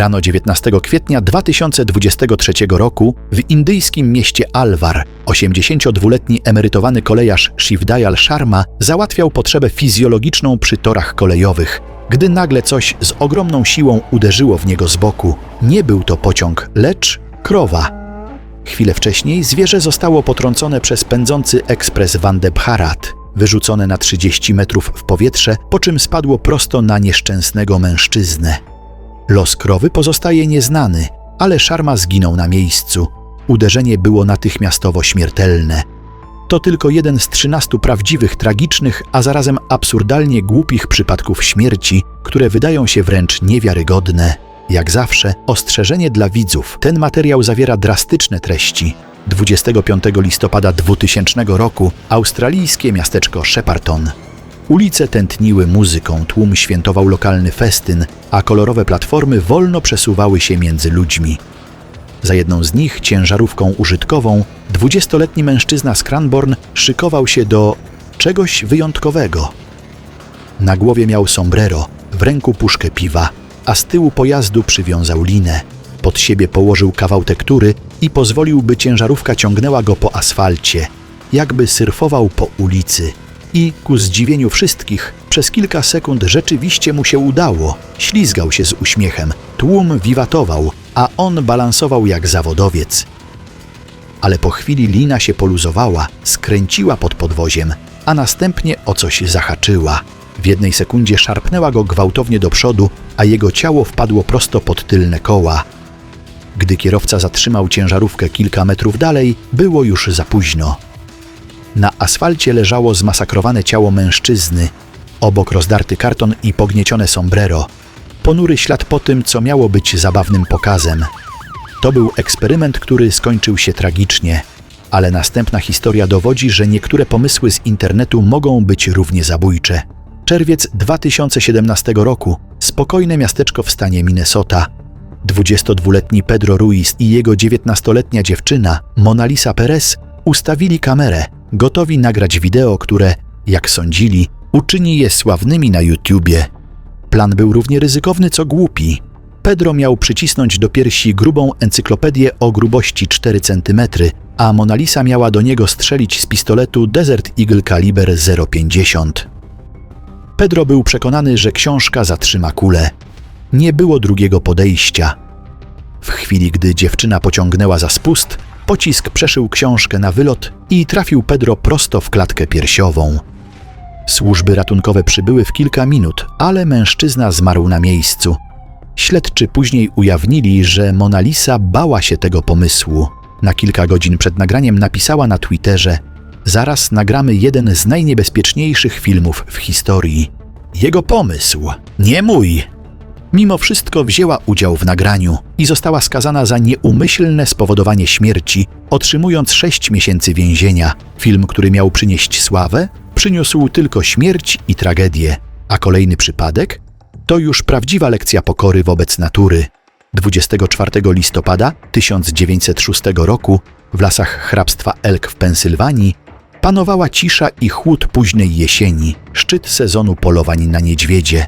Rano 19 kwietnia 2023 roku w indyjskim mieście Alwar 82-letni emerytowany kolejarz Shivdayal Sharma załatwiał potrzebę fizjologiczną przy torach kolejowych, gdy nagle coś z ogromną siłą uderzyło w niego z boku. Nie był to pociąg, lecz krowa. Chwilę wcześniej zwierzę zostało potrącone przez pędzący ekspres Vande Bharat, wyrzucone na 30 metrów w powietrze, po czym spadło prosto na nieszczęsnego mężczyznę. Los krowy pozostaje nieznany, ale Sharma zginął na miejscu. Uderzenie było natychmiastowo śmiertelne. To tylko jeden z 13 prawdziwych, tragicznych, a zarazem absurdalnie głupich przypadków śmierci, które wydają się wręcz niewiarygodne. Jak zawsze, ostrzeżenie dla widzów. Ten materiał zawiera drastyczne treści. 25 listopada 2000 roku australijskie miasteczko Shepparton. Ulice tętniły muzyką, tłum świętował lokalny festyn, a kolorowe platformy wolno przesuwały się między ludźmi. Za jedną z nich, ciężarówką użytkową, 20-letni mężczyzna z Cranborn szykował się do czegoś wyjątkowego. Na głowie miał sombrero, w ręku puszkę piwa, a z tyłu pojazdu przywiązał linę. Pod siebie położył kawał tektury i pozwolił, by ciężarówka ciągnęła go po asfalcie, jakby surfował po ulicy. I ku zdziwieniu wszystkich, przez kilka sekund rzeczywiście mu się udało. Ślizgał się z uśmiechem, tłum wiwatował, a on balansował jak zawodowiec. Ale po chwili lina się poluzowała, skręciła pod podwoziem, a następnie o coś zahaczyła. W jednej sekundzie szarpnęła go gwałtownie do przodu, a jego ciało wpadło prosto pod tylne koła. Gdy kierowca zatrzymał ciężarówkę kilka metrów dalej, było już za późno. Na asfalcie leżało zmasakrowane ciało mężczyzny, obok rozdarty karton i pogniecione sombrero. Ponury ślad po tym, co miało być zabawnym pokazem. To był eksperyment, który skończył się tragicznie, ale następna historia dowodzi, że niektóre pomysły z internetu mogą być równie zabójcze. Czerwiec 2017 roku. Spokojne miasteczko w stanie Minnesota. 22-letni Pedro Ruiz i jego 19-letnia dziewczyna, Mona Lisa Perez, ustawili kamerę, gotowi nagrać wideo, które, jak sądzili, uczyni je sławnymi na YouTubie. Plan był równie ryzykowny co głupi. Pedro miał przycisnąć do piersi grubą encyklopedię o grubości 4 cm, a Mona Lisa miała do niego strzelić z pistoletu Desert Eagle kaliber 0,50. Pedro był przekonany, że książka zatrzyma kulę. Nie było drugiego podejścia. W chwili, gdy dziewczyna pociągnęła za spust, pocisk przeszył książkę na wylot i trafił Pedro prosto w klatkę piersiową. Służby ratunkowe przybyły w kilka minut, ale mężczyzna zmarł na miejscu. Śledczy później ujawnili, że Mona Lisa bała się tego pomysłu. Na kilka godzin przed nagraniem napisała na Twitterze: Zaraz nagramy jeden z najniebezpieczniejszych filmów w historii. Jego pomysł, nie mój. Mimo wszystko wzięła udział w nagraniu i została skazana za nieumyślne spowodowanie śmierci, otrzymując 6 miesięcy więzienia. Film, który miał przynieść sławę, przyniósł tylko śmierć i tragedię. A kolejny przypadek? To już prawdziwa lekcja pokory wobec natury. 24 listopada 1906 roku w lasach hrabstwa Elk w Pensylwanii panowała cisza i chłód późnej jesieni, szczyt sezonu polowań na niedźwiedzie.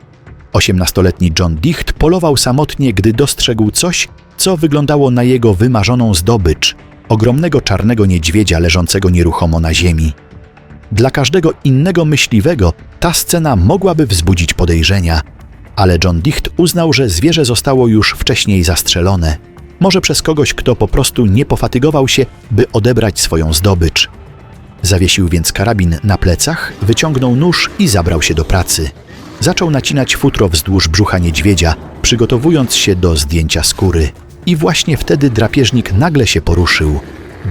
18-letni John Dicht polował samotnie, gdy dostrzegł coś, co wyglądało na jego wymarzoną zdobycz ogromnego czarnego niedźwiedzia leżącego nieruchomo na ziemi. Dla każdego innego myśliwego ta scena mogłaby wzbudzić podejrzenia, ale John Dicht uznał, że zwierzę zostało już wcześniej zastrzelone. Może przez kogoś, kto po prostu nie pofatygował się, by odebrać swoją zdobycz. Zawiesił więc karabin na plecach, wyciągnął nóż i zabrał się do pracy. Zaczął nacinać futro wzdłuż brzucha niedźwiedzia, przygotowując się do zdjęcia skóry. I właśnie wtedy drapieżnik nagle się poruszył.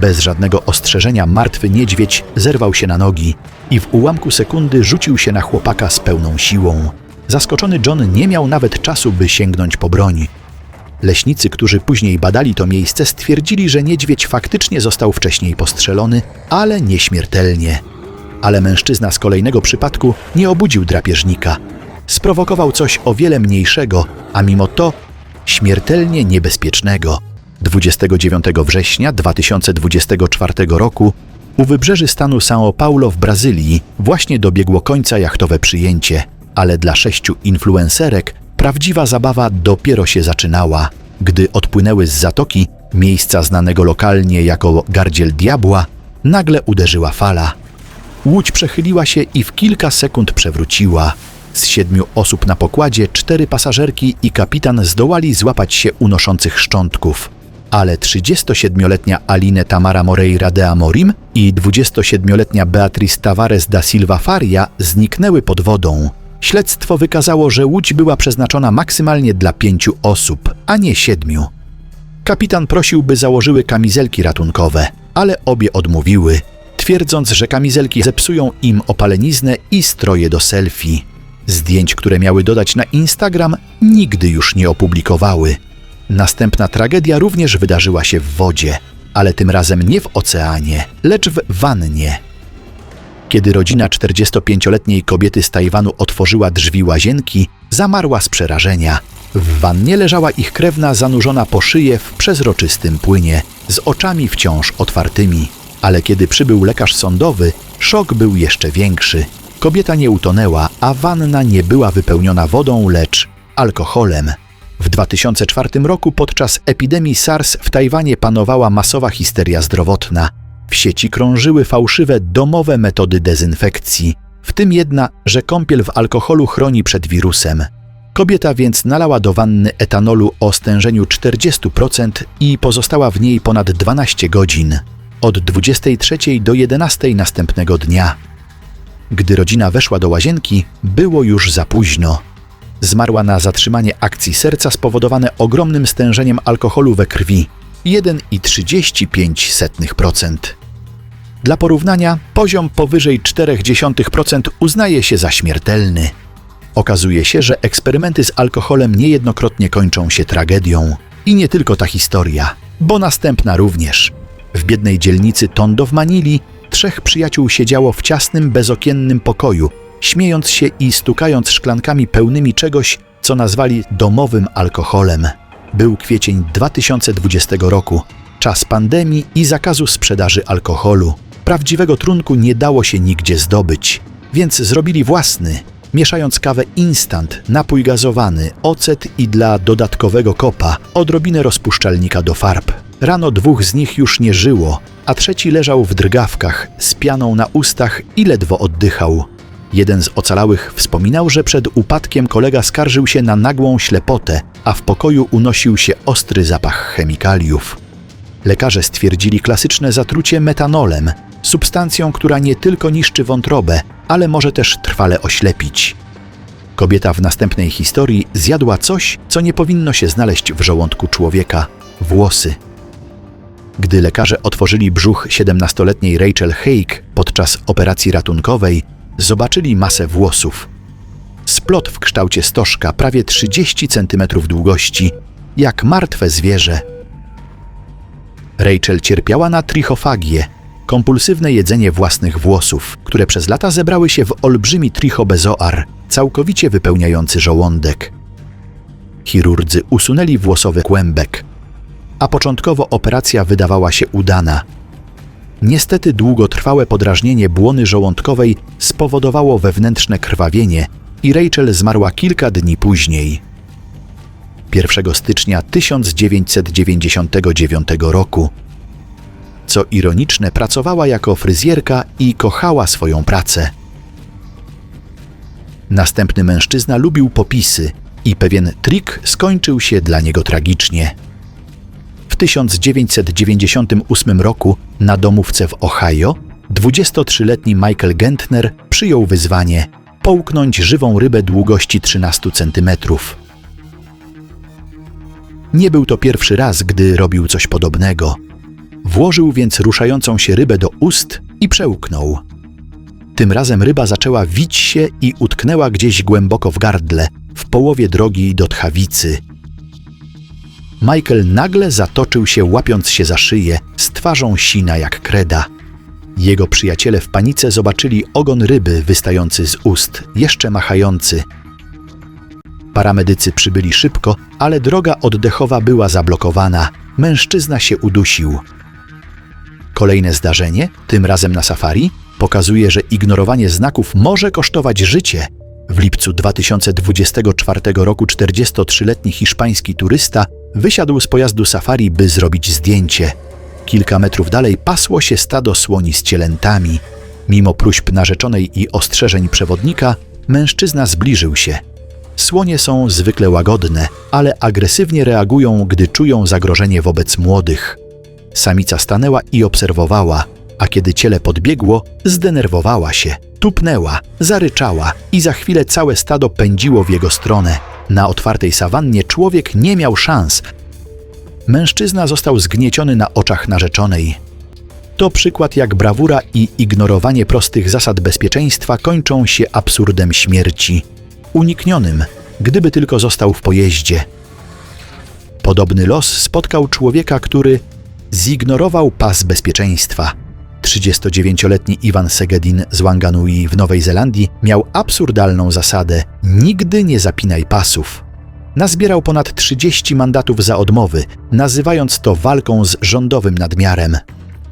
Bez żadnego ostrzeżenia martwy niedźwiedź zerwał się na nogi i w ułamku sekundy rzucił się na chłopaka z pełną siłą. Zaskoczony John nie miał nawet czasu, by sięgnąć po broń. Leśnicy, którzy później badali to miejsce, stwierdzili, że niedźwiedź faktycznie został wcześniej postrzelony, ale nieśmiertelnie. Ale mężczyzna z kolejnego przypadku nie obudził drapieżnika. Sprowokował coś o wiele mniejszego, a mimo to śmiertelnie niebezpiecznego. 29 września 2024 roku u wybrzeży stanu São Paulo w Brazylii właśnie dobiegło końca jachtowe przyjęcie, ale dla sześciu influencerek Prawdziwa zabawa dopiero się zaczynała, gdy odpłynęły z zatoki, miejsca znanego lokalnie jako Gardziel Diabła, nagle uderzyła fala. Łódź przechyliła się i w kilka sekund przewróciła. Z siedmiu osób na pokładzie cztery pasażerki i kapitan zdołali złapać się unoszących szczątków. Ale 37-letnia Aline Tamara Moreira de Amorim i 27-letnia Beatriz Tavares da Silva Faria zniknęły pod wodą. Śledztwo wykazało, że łódź była przeznaczona maksymalnie dla pięciu osób, a nie siedmiu. Kapitan prosił, by założyły kamizelki ratunkowe, ale obie odmówiły, twierdząc, że kamizelki zepsują im opaleniznę i stroje do selfie. Zdjęć, które miały dodać na Instagram, nigdy już nie opublikowały. Następna tragedia również wydarzyła się w wodzie, ale tym razem nie w oceanie, lecz w wannie. Kiedy rodzina 45-letniej kobiety z Tajwanu otworzyła drzwi łazienki, zamarła z przerażenia. W wannie leżała ich krewna zanurzona po szyję w przezroczystym płynie, z oczami wciąż otwartymi. Ale kiedy przybył lekarz sądowy, szok był jeszcze większy. Kobieta nie utonęła, a wanna nie była wypełniona wodą, lecz alkoholem. W 2004 roku podczas epidemii SARS w Tajwanie panowała masowa histeria zdrowotna. W sieci krążyły fałszywe domowe metody dezynfekcji, w tym jedna, że kąpiel w alkoholu chroni przed wirusem. Kobieta więc nalała do wanny etanolu o stężeniu 40% i pozostała w niej ponad 12 godzin, od 23 do 11 następnego dnia. Gdy rodzina weszła do łazienki, było już za późno. Zmarła na zatrzymanie akcji serca spowodowane ogromnym stężeniem alkoholu we krwi 1,35%. Dla porównania, poziom powyżej 0,4% uznaje się za śmiertelny. Okazuje się, że eksperymenty z alkoholem niejednokrotnie kończą się tragedią. I nie tylko ta historia, bo następna również. W biednej dzielnicy Tondo w Manili trzech przyjaciół siedziało w ciasnym, bezokiennym pokoju, śmiejąc się i stukając szklankami pełnymi czegoś, co nazwali domowym alkoholem. Był kwiecień 2020 roku, czas pandemii i zakazu sprzedaży alkoholu. Prawdziwego trunku nie dało się nigdzie zdobyć, więc zrobili własny, mieszając kawę instant, napój gazowany, ocet i dla dodatkowego kopa odrobinę rozpuszczalnika do farb. Rano dwóch z nich już nie żyło, a trzeci leżał w drgawkach, z pianą na ustach i ledwo oddychał. Jeden z ocalałych wspominał, że przed upadkiem kolega skarżył się na nagłą ślepotę, a w pokoju unosił się ostry zapach chemikaliów. Lekarze stwierdzili klasyczne zatrucie metanolem, substancją, która nie tylko niszczy wątrobę, ale może też trwale oślepić. Kobieta w następnej historii zjadła coś, co nie powinno się znaleźć w żołądku człowieka włosy. Gdy lekarze otworzyli brzuch 17-letniej Rachel Haig podczas operacji ratunkowej, zobaczyli masę włosów. Splot w kształcie stożka prawie 30 cm długości, jak martwe zwierzę. Rachel cierpiała na trichofagię, kompulsywne jedzenie własnych włosów, które przez lata zebrały się w olbrzymi trichobezoar, całkowicie wypełniający żołądek. Chirurdzy usunęli włosowy kłębek, a początkowo operacja wydawała się udana. Niestety długotrwałe podrażnienie błony żołądkowej spowodowało wewnętrzne krwawienie i Rachel zmarła kilka dni później. 1 stycznia 1999 roku. Co ironiczne, pracowała jako fryzjerka i kochała swoją pracę. Następny mężczyzna lubił popisy i pewien trik skończył się dla niego tragicznie. W 1998 roku na domówce w Ohio 23-letni Michael Gentner przyjął wyzwanie połknąć żywą rybę długości 13 centymetrów. Nie był to pierwszy raz, gdy robił coś podobnego. Włożył więc ruszającą się rybę do ust i przełknął. Tym razem ryba zaczęła wić się i utknęła gdzieś głęboko w gardle, w połowie drogi do tchawicy. Michael nagle zatoczył się, łapiąc się za szyję, z twarzą sina jak kreda. Jego przyjaciele w panice zobaczyli ogon ryby wystający z ust, jeszcze machający. Paramedycy przybyli szybko, ale droga oddechowa była zablokowana. Mężczyzna się udusił. Kolejne zdarzenie, tym razem na safari, pokazuje, że ignorowanie znaków może kosztować życie. W lipcu 2024 roku 43-letni hiszpański turysta wysiadł z pojazdu safari, by zrobić zdjęcie. Kilka metrów dalej pasło się stado słoni z cielętami. Mimo próśb narzeczonej i ostrzeżeń przewodnika, mężczyzna zbliżył się. Słonie są zwykle łagodne, ale agresywnie reagują, gdy czują zagrożenie wobec młodych. Samica stanęła i obserwowała, a kiedy ciele podbiegło, zdenerwowała się, tupnęła, zaryczała i za chwilę całe stado pędziło w jego stronę. Na otwartej sawannie człowiek nie miał szans. Mężczyzna został zgnieciony na oczach narzeczonej. To przykład, jak brawura i ignorowanie prostych zasad bezpieczeństwa kończą się absurdem śmierci. Uniknionym, gdyby tylko został w pojeździe. Podobny los spotkał człowieka, który zignorował pas bezpieczeństwa. 39-letni Iwan Segedin z Wanganui w Nowej Zelandii miał absurdalną zasadę: nigdy nie zapinaj pasów. Nazbierał ponad 30 mandatów za odmowy, nazywając to walką z rządowym nadmiarem.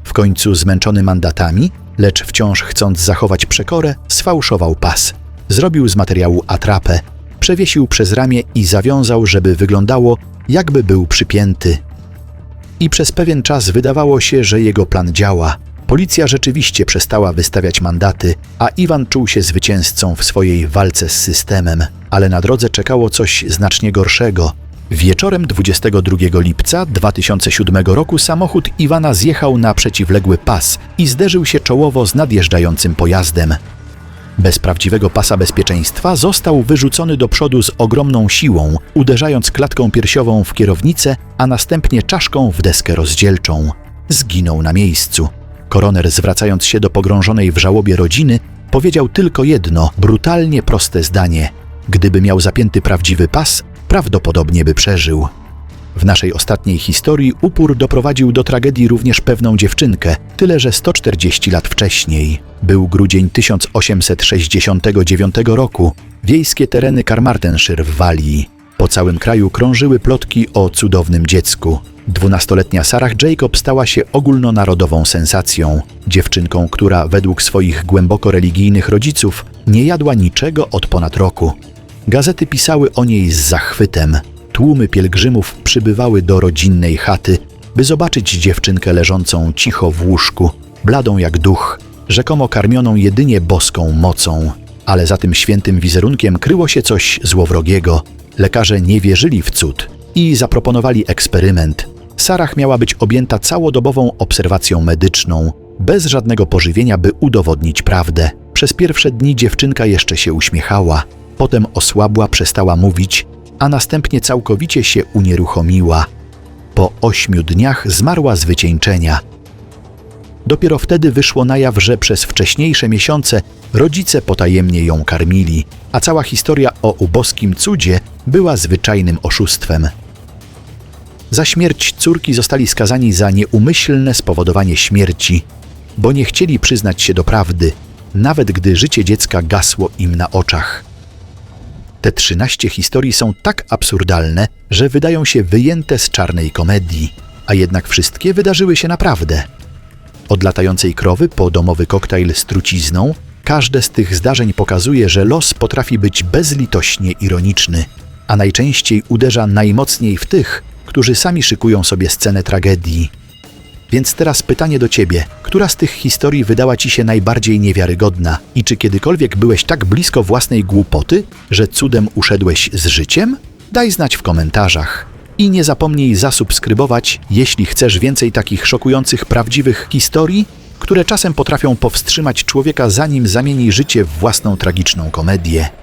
W końcu zmęczony mandatami, lecz wciąż chcąc zachować przekorę, sfałszował pas. Zrobił z materiału atrapę, przewiesił przez ramię i zawiązał, żeby wyglądało, jakby był przypięty. I przez pewien czas wydawało się, że jego plan działa. Policja rzeczywiście przestała wystawiać mandaty, a Iwan czuł się zwycięzcą w swojej walce z systemem, ale na drodze czekało coś znacznie gorszego. Wieczorem 22 lipca 2007 roku samochód Iwana zjechał na przeciwległy pas i zderzył się czołowo z nadjeżdżającym pojazdem. Bez prawdziwego pasa bezpieczeństwa został wyrzucony do przodu z ogromną siłą, uderzając klatką piersiową w kierownicę, a następnie czaszką w deskę rozdzielczą. Zginął na miejscu. Koroner, zwracając się do pogrążonej w żałobie rodziny, powiedział tylko jedno, brutalnie proste zdanie: Gdyby miał zapięty prawdziwy pas, prawdopodobnie by przeżył. W naszej ostatniej historii upór doprowadził do tragedii również pewną dziewczynkę, tyle że 140 lat wcześniej. Był grudzień 1869 roku, wiejskie tereny Carmarthenshire w Walii. Po całym kraju krążyły plotki o cudownym dziecku. Dwunastoletnia Sarah Jacob stała się ogólnonarodową sensacją. Dziewczynką, która według swoich głęboko religijnych rodziców nie jadła niczego od ponad roku. Gazety pisały o niej z zachwytem. Tłumy pielgrzymów przybywały do rodzinnej chaty, by zobaczyć dziewczynkę leżącą cicho w łóżku, bladą jak duch, rzekomo karmioną jedynie boską mocą. Ale za tym świętym wizerunkiem kryło się coś złowrogiego. Lekarze nie wierzyli w cud i zaproponowali eksperyment. Sarah miała być objęta całodobową obserwacją medyczną, bez żadnego pożywienia, by udowodnić prawdę. Przez pierwsze dni dziewczynka jeszcze się uśmiechała, potem osłabła, przestała mówić, a następnie całkowicie się unieruchomiła. Po ośmiu dniach zmarła z wycieńczenia. Dopiero wtedy wyszło na jaw, że przez wcześniejsze miesiące rodzice potajemnie ją karmili, a cała historia o uboskim cudzie była zwyczajnym oszustwem. Za śmierć córki zostali skazani za nieumyślne spowodowanie śmierci, bo nie chcieli przyznać się do prawdy, nawet gdy życie dziecka gasło im na oczach. Te 13 historii są tak absurdalne, że wydają się wyjęte z czarnej komedii, a jednak wszystkie wydarzyły się naprawdę. Od latającej krowy po domowy koktajl z trucizną, każde z tych zdarzeń pokazuje, że los potrafi być bezlitośnie ironiczny, a najczęściej uderza najmocniej w tych, którzy sami szykują sobie scenę tragedii. Więc teraz pytanie do ciebie: która z tych historii wydała ci się najbardziej niewiarygodna i czy kiedykolwiek byłeś tak blisko własnej głupoty, że cudem uszedłeś z życiem? Daj znać w komentarzach. I nie zapomnij zasubskrybować, jeśli chcesz więcej takich szokujących, prawdziwych historii, które czasem potrafią powstrzymać człowieka, zanim zamieni życie w własną tragiczną komedię.